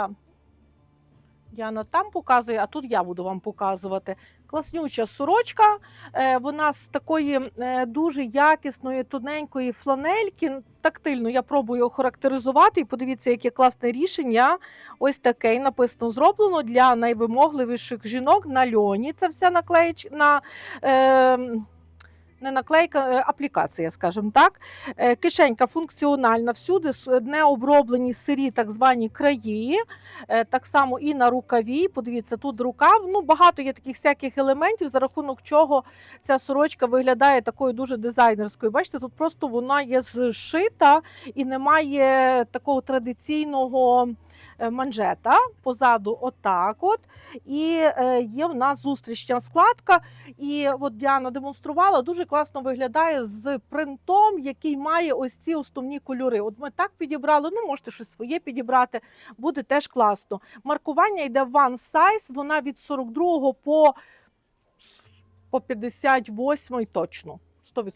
там. Діана там показує, а тут я буду вам показувати. Класнюча сорочка. Е, Вона з такої е, дуже якісної, тоненької фланельки. Тактильно я пробую охарактеризувати. І подивіться, яке класне рішення. Ось таке написано зроблено для найвимогливіших жінок на льоні. Це вся наклеїч на. Е, не наклейка, е, аплікація, скажімо так. Е, Кишенька функціональна, всюди не оброблені сирі так звані краї, Е, так само і на рукаві. Подивіться, тут рукав. Ну, багато є таких всяких елементів, за рахунок чого ця сорочка виглядає такою дуже дизайнерською. Бачите, тут просто вона є зшита і немає такого традиційного. Е, Манжета позаду, отак, от і е, є в нас зустрічна складка. І от Діана демонструвала, дуже класно виглядає з принтом, який має ось ці основні кольори. От ми так підібрали, ну можете щось своє підібрати, буде теж класно. Маркування йде one size, вона від 42 по, по 58 точно, 100%.